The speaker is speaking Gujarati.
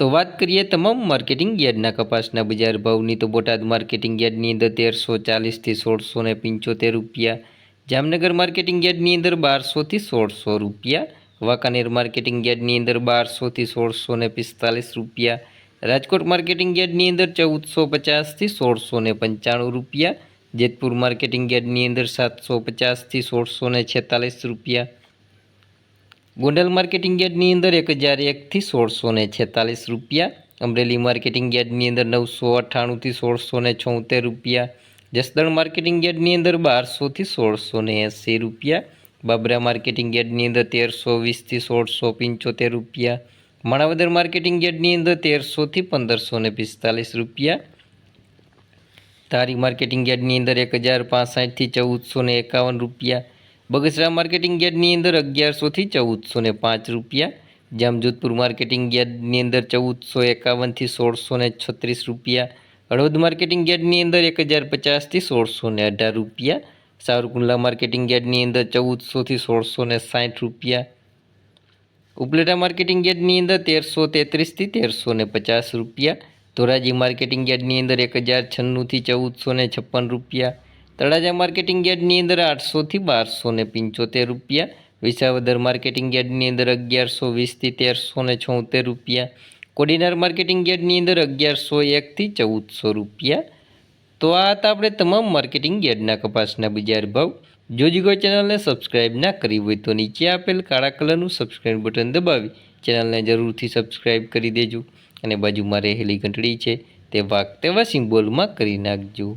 તો વાત કરીએ તમામ માર્કેટિંગ યાર્ડના કપાસના બજાર ભાવની. તો બોટાદ માર્કેટિંગ યાર્ડની અંદર તેરસો ચાલીસથી સોળસો ને પંચોતેર રૂપિયા. જામનગર માર્કેટિંગ યાર્ડની અંદર બારસોથી સોળસો રૂપિયા. વાંકાનેર માર્કેટિંગ યાર્ડની અંદર બારસોથી સોળસો ને પિસ્તાલીસ રૂપિયા. રાજકોટ માર્કેટિંગ યાર્ડની અંદર ચૌદસો પચાસથી સોળસો ને પંચાણું રૂપિયા. જેતપુર માર્કેટિંગ યાર્ડની અંદર સાતસો પચાસથી સોળસો ને છેતાલીસ રૂપિયા. ગોંડલ માર્કેટિંગ યાર્ડની અંદર એક હજાર એકથી સોળસો ને છેતાલીસ રૂપિયા, અમરેલી માર્કેટિંગ યાર્ડની અંદર નવસો અઠ્ઠાણુંથી સોળસો ને છોતેર રૂપિયા, જસદણ માર્કેટિંગ યાર્ડની અંદર બારસોથી સોળસો ને એંસી રૂપિયા, બાબરા માર્કેટિંગ યાર્ડની અંદર તેરસો વીસથી સોળસો પંચોતેર રૂપિયા, માણાવદર માર્કેટિંગ યાર્ડની અંદર તેરસોથી પંદરસો ને પિસ્તાલીસ રૂપિયા તારી માર્કેટિંગ યાર્ડની અંદર એક હજાર પાસઠથી ચૌદસો ને એકાવન રૂપિયા બગસરા માર્કેટિંગ યાર્ડની અંદર અગિયારસોથી ચૌદસો ને પાંચ રૂપિયા. જામજોધપુર માર્કેટિંગ યાર્ડની અંદર ચૌદસો એકાવનથી સોળસો ને છત્રીસ રૂપિયા. હળવદ માર્કેટિંગ યાર્ડની અંદર એક હજાર પચાસથી સોળસો ને અઢાર રૂપિયા. સાવરકુંડલા માર્કેટિંગ યાર્ડની અંદર ચૌદસોથી સોળસો ને સાઠ રૂપિયા. ઉપલેટા માર્કેટિંગ યાર્ડની અંદર તેરસો તેત્રીસથી તેરસો ને પચાસ રૂપિયા. ધોરાજી માર્કેટિંગ યાર્ડની અંદર એક હજાર છન્નુંથી ચૌદસો ને છપ્પન રૂપિયા. તળાજા માર્કેટિંગ યાર્ડની અંદર આઠસોથી બારસો ને પંચોતેર રૂપિયા, વિસાવદર માર્કેટિંગ યાર્ડની અંદર અગિયારસો વીસથી તેરસો ને છોતેર રૂપિયા, કોડીનાર માર્કેટિંગ યાર્ડની અંદર અગિયારસો એકથી ચૌદસો રૂપિયા. તો આ હતા આપણે તમામ માર્કેટિંગ યાર્ડના કપાસના બજાર ભાવ. જો હજી કોઈ ચેનલને સબસ્ક્રાઇબ ના કરી હોય તો નીચે આપેલ કાળા કલરનું સબસ્ક્રાઇબ બટન દબાવી ચેનલને જરૂરથી સબસ્ક્રાઇબ કરી દેજો. અને બાજુમાં રહેલી ઘંટડી છે તે વાક તેવા સિમ્બોલમાં કરી નાખજો.